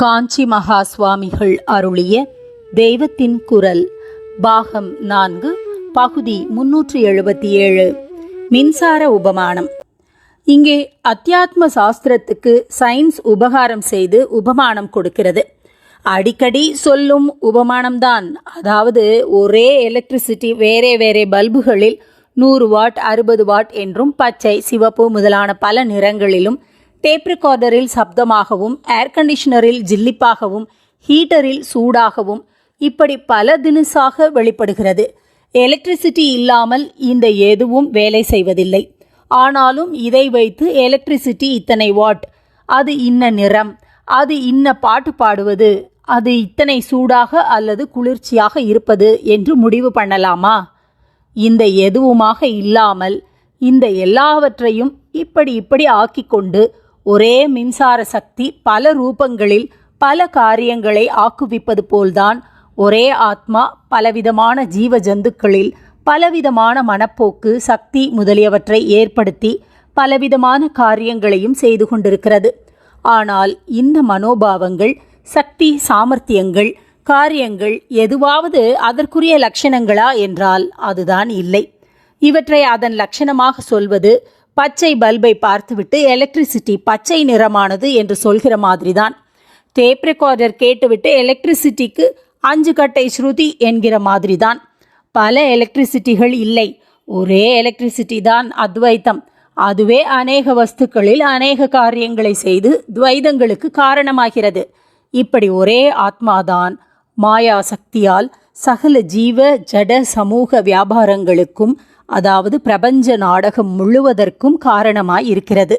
காஞ்சி மகா சுவாமிகள் அருளிய தெய்வத்தின் குரல் பாகம் நான்கு பகுதி முன்னூற்றி எழுபத்தி ஏழு மின்சார உபமானம். இங்கே அத்தியாத்ம சாஸ்திரத்துக்கு சயின்ஸ் உபகாரம் செய்து உபமானம் கொடுக்கிறது. அடிக்கடி சொல்லும் உபமானம்தான். அதாவது ஒரே எலக்ட்ரிசிட்டி வேறே வேறே பல்புகளில் நூறு வாட் அறுபது வாட் என்றும் பச்சை சிவப்பு முதலான பல நிறங்களிலும் டேப் ரெக்கார்டரில் சப்தமாகவும் ஏர் கண்டிஷனரில் ஜில்லிப்பாகவும் ஹீட்டரில் சூடாகவும் இப்படி பல தினுசாக வெளிப்படுகிறது. எலக்ட்ரிசிட்டி இல்லாமல் இந்த எதுவும் வேலை செய்வதில்லை. ஆனாலும் இதை வைத்து எலக்ட்ரிசிட்டி இத்தனை வாட்? அது இன்ன நிறம். அது இன்ன பாட்டு பாடுவது? அது இத்தனை சூடாக அல்லது குளிர்ச்சியாக இருப்பது என்று முடிவு பண்ணலாமா? இந்த எதுவுமாக இல்லாமல் இந்த எல்லாவற்றையும் இப்படி இப்படி ஆக்கிக்கொண்டு ஒரே மின்சார சக்தி பல ரூபங்களில் பல காரியங்களை ஆக்குவிப்பது போல்தான் ஒரே ஆத்மா பலவிதமான ஜீவ ஜந்துக்களில் பலவிதமான மனப்போக்கு சக்தி முதலியவற்றை ஏற்படுத்தி பலவிதமான காரியங்களையும் செய்து கொண்டிருக்கிறது. ஆனால் இந்த மனோபாவங்கள் சக்தி சாமர்த்தியங்கள் காரியங்கள் எதுவாவது அதற்குரிய லட்சணங்களா என்றால் அதுதான் இல்லை. இவற்றை அதன் லட்சணமாக சொல்வது பச்சை பல்பை பார்த்துவிட்டு எலக்ட்ரிசிட்டி பச்சை நிறமானது என்று சொல்கிற மாதிரி தான் டேப் ரெக்கார்டர் கேட்டுவிட்டு எலக்ட்ரிசிட்டிக்கு அஞ்சு கட்டை ஸ்ருதி என்கிற மாதிரிதான். பல எலக்ட்ரிசிட்டிகள் இல்லை. ஒரே எலக்ட்ரிசிட்டி தான் அத்வைத்தம். அதுவே அநேக வஸ்துக்களில் அநேக காரியங்களை செய்து துவைதங்களுக்கு காரணமாகிறது. இப்படி ஒரே ஆத்மாதான் மாயா சக்தியால் சகல ஜீவ ஜட சமூக வியாபாரங்களுக்கும் அதாவது பிரபஞ்ச நாடகம் முழுவதற்கும் காரணமாய் இருக்கிறது